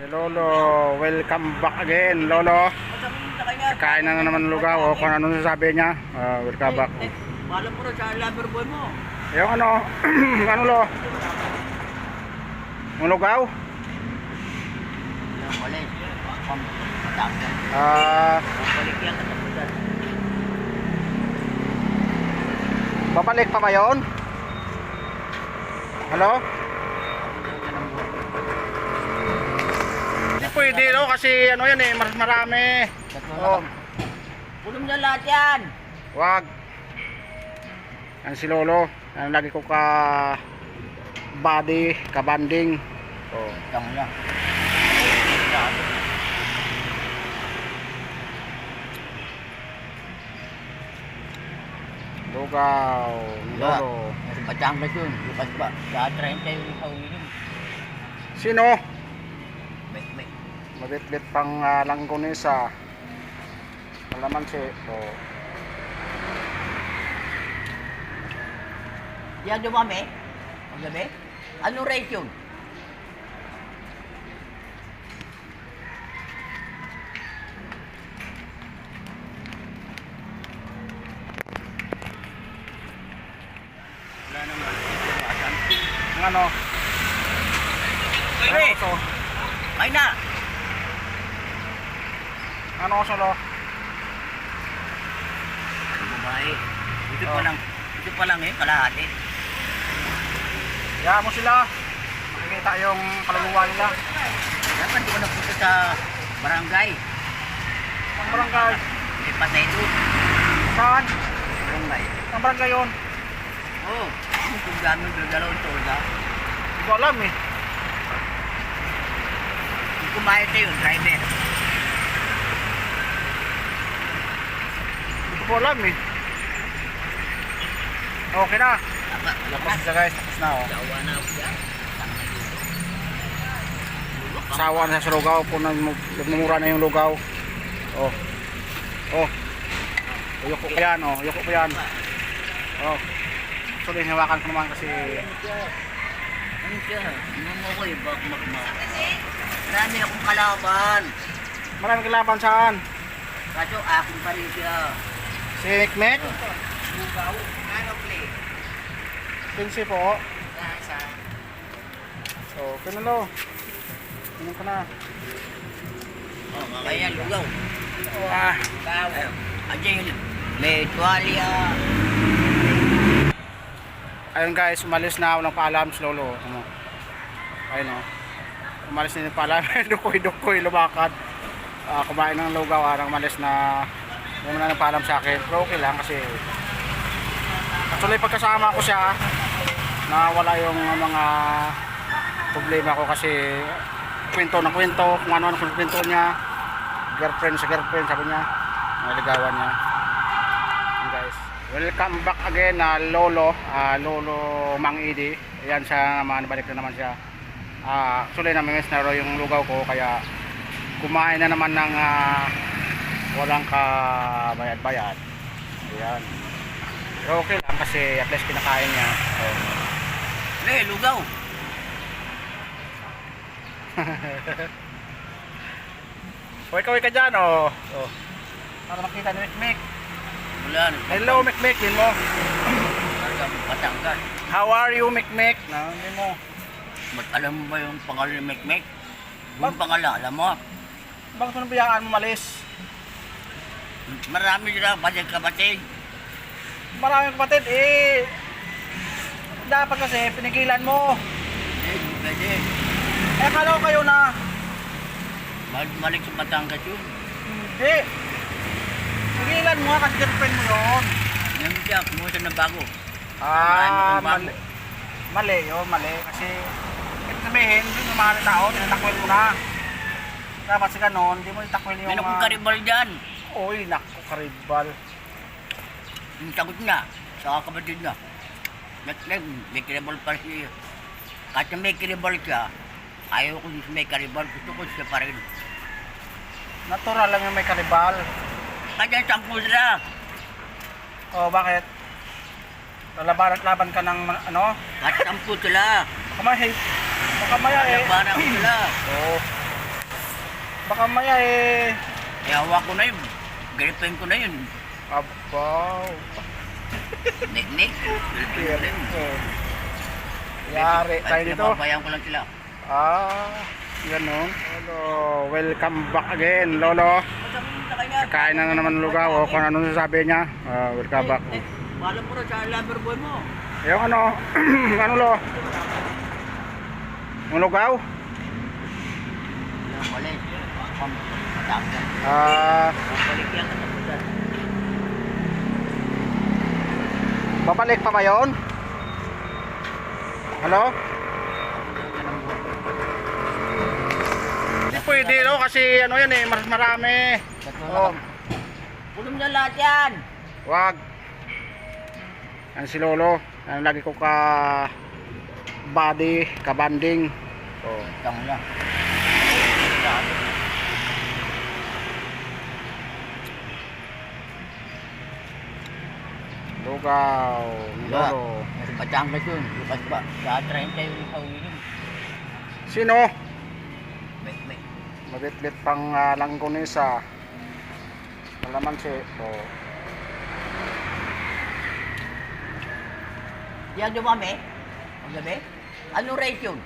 Si Lolo, welcome back again, Lolo. Kain na naman lugaw, o kung ano sasabi niya. Ah, welcome back. Malam mo na sa lover boy mo. Yung ano, ano lo? Yung lugaw? Ah, katapusan. babalik pa ba yun? Hello? Pwede no, kasi ano yan eh, mas marami. Oh, Puno mo na lahat yan. wag. Yan si Lolo. Yan lagi ko ka body, ka banding. Oh. Tama lang. Lugaw, Lolo. Sa Batangas yun. Lupas ba? Sa 30 yung pauwiin. Sino? Mabit-bit pang uh, langgonesa. Kalamansi. Oh. Yan dumami. Ang gabi. Anong rate yun? Wala naman. Ang ano? Ano oso? Ay na. Ano oso lo? Babae. Ito pa Oh. lang. Ito pa lang eh. Kalahati. Kaya mo sila. Makikita yung kaluluwa nila. Dapat di ko napunta sa barangay. Ang barangay. May patay doon. Saan? Barangay. Ang barangay yun? Oo. Oh, kung gamit doon dalawang tolda. Hindi ko alam eh. Na yun, driver. Ko alam eh. Okay na. Tapos na guys. Tapos na oh. Na ako dyan. Na. Sawa na sa lugaw. Kung nagmumura na yung lugaw. Oh. Oh. Uyoko ko yan oh. Uyoko ko yan. Oh. Actually, hawakan ko naman kasi Ano siya? Ano mo ko eh, bak magma. Marami akong kalaban. maraming kalaban saan. Kaso akin pa rin siya. Si. Bugaw. Ano play? Pinsi po. Nasa. So, pinalo. Tingnan ko na. Oh, lugaw. Ah. Andiyan yun. May tuwalya. Ayun guys, umalis na walang paalam si Lolo. Ano? Ayun oh. Umalis na yung paalam. Dukoy-dukoy, lumakad. Ah, kumain ng lugaw, arang umalis na hindi mo na nagpaalam sa akin. Pero okay lang kasi actually pagkasama ko siya na wala yung mga problema ko kasi kwento ng kwento, kung ano ang kwento niya. Girlfriend sa girlfriend sabi niya. Naligawan niya. Yun, guys. Welcome back again na Lolo ah, Lolo Mang Idi ayan siya naman balik na naman siya. Ah actually na raw yung lugaw ko kaya kumain na naman ng ah, walang kabayad-bayad ayan pero okay lang kasi at least kinakain niya so, Eh, lugaw. o ikaw ka dyan oh. oh. para makita ni Mikmek Wala. hello Mikmek yun mo Batangas. how are you Mikmek na hindi mo Ba't alam mo ba yung pangalan ni Mekmek? Yung pangalan, alam mo? bakit mo nabiyaan mo malis Marami sila kapatid kapatid. maraming kapatid eh dapat kasi pinigilan mo Eh, pwede. eh akala ko kayo na Balik, balik sa Batangas yun. hindi pigilan mo nga kasi girlfriend mo yun Yan siya, kumuha siya ng bago. ah Marami kang mali mali yun mali kasi ibig sabihin hindi mo mga tao tinatakwil mo na dapat sa ganon hindi mo itakwil yung May akong mga karibal dyan. Uy naku karibal Yung sagot niya, sa kapatid niya. Mekmek, may karibal pa siya. Kahit na may karibal siya, ayaw ko yung may karibal, gusto ko siya pa rin. natural lang yung may karibal Kaya sampu sila. oh bakit lalaban at laban ka ng ano Kahit sampu sila. kamay baka maya eh Labanan ko sila. Oo. Baka maya eh. Eh, hawak ko na yun. Gripin ko na yun. Abaw. Nik-nik. Gripin ko na. Oh. Yari tayo Ay, dito. pinababayaan ko lang sila. Ah, ganun. Lolo, welcome back again, Lolo. Kain na naman lugaw o kung ano sasabi niya. Ah, welcome back. Eh, Malam mo na sa lover boy mo. Yung ano, ano lo? Yung lugaw? Yung Wala. Ah, Balik yan. babalik pa ba yun? Hello? Hindi pwede no kasi ano yan eh, mas marami. Oh, Pulong na lahat yan. wag. Yan si Lolo. Yan lagi ko ka body, ka banding. Oh. Tama lang. Lugaw, Diba? Lolo. Mas Batangas yun. Lukas ba? Sa 30 yung pauwiin. Sino? May, may. Mabitbit pang uh, langgonisa. Malaman si oh. Yan dumami. Ang gabi. Anong rate yun?